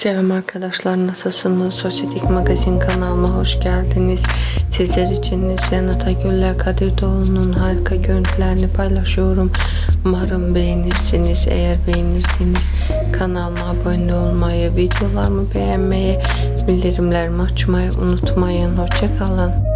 Selam arkadaşlar nasılsınız? Sosyetik Magazin kanalıma hoş geldiniz. Sizler için Neslihan Atagül'le Kadir Doğulu'nun harika görüntülerini paylaşıyorum. Umarım beğenirsiniz. Eğer beğenirseniz kanalıma abone olmayı, videolarımı beğenmeyi, bildirimlerimi açmayı unutmayın. Hoşçakalın.